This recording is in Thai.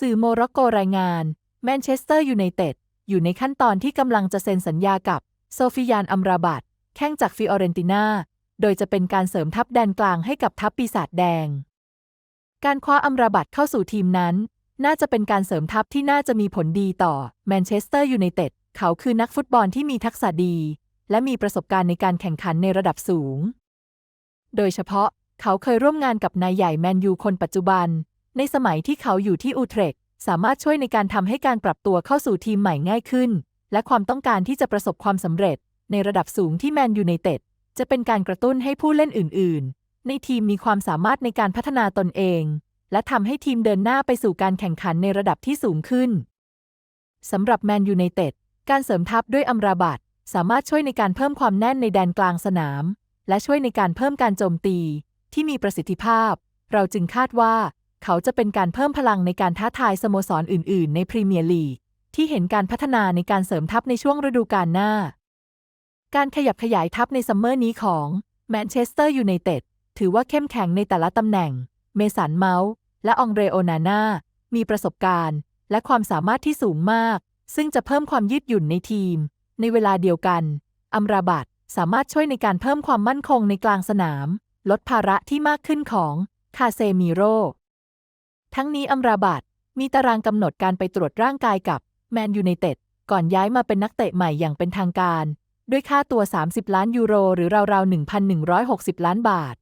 สื่อโมร็อกโกรายงานแมนเชสเตอร์ยูไนเต็ดอยู่ในขั้นตอนที่กำลังจะเซ็นสัญญากับโซฟิยานอัมราบัตแข้งจากฟิออเรนติน่า โดยจะเป็นการเสริมทัพแดนกลางให้กับทัพปีศาจแดง การคว้าอัมราบัตเข้าสู่ทีมนั้น น่าจะเป็นการเสริมทัพที่น่าจะมีผลดีต่อแมนเชสเตอร์ยูไนเต็ดเขาคือนักฟุตบอลที่มีทักษะดี และมีประสบการณ์ในการแข่งขันในระดับสูง โดยเฉพาะเขาเคยร่วมงานกับนายใหญ่แมนยูคนปัจจุบัน ในสมัยที่เขาอยู่ที่อูเทรกสามารถช่วยในการทำให้การปรับตัวเข้าสู่ทีมใหม่ง่ายขึ้น และความต้องการที่จะประสบความสำเร็จ ในระดับสูงที่แมนยูไนเต็ดจะเป็นการกระตุ้นให้ผู้เล่นอื่น ๆ ในทีมมีความสามารถในการพัฒนาตนเอง และทำให้ทีมเดินหน้าไปสู่การแข่งขันในระดับที่สูงขึ้นสำหรับแมนยูไนเต็ดการเสริมทัพด้วยอัมราบัตสามารถช่วยในการเพิ่มความแน่นในแดนกลางสนาม และช่วยในการเพิ่มการโจมตี ที่มีประสิทธิภาพ เราจึงคาดว่า เขาจะเป็นการเพิ่มพลังในการท้าทายสโมสรอื่น ๆ ในพรีเมียร์ลีกที่เห็นการพัฒนาในการเสริมทัพในช่วงฤดูกาลหน้า การขยับขยายทัพในซัมเมอร์นี้ของแมนเชสเตอร์ยูไนเต็ดถือว่าเข้มแข็งในแต่ละตำแหน่ง เมสันเมาส์และองเดรโอนาน่ามีประสบการณ์ และความสามารถที่สูงมาก ซึ่งจะเพิ่มความยืดหยุ่นในทีม ในเวลาเดียวกัน อัมราบัตสามารถช่วยในการเพิ่มความมั่นคงในกลางสนาม ลดภาระที่มากขึ้นของคาเซมิโร ทั้งนี้อัมราบาดมีตารางกำหนดการไปตรวจร่างกายกับแมนยูไนเต็ดก่อนย้ายมาเป็นนักเตะใหม่อย่างเป็นทางการ ด้วยค่าตัว 30 ล้านยูโร หรือราวๆ 1,160 ล้านบาท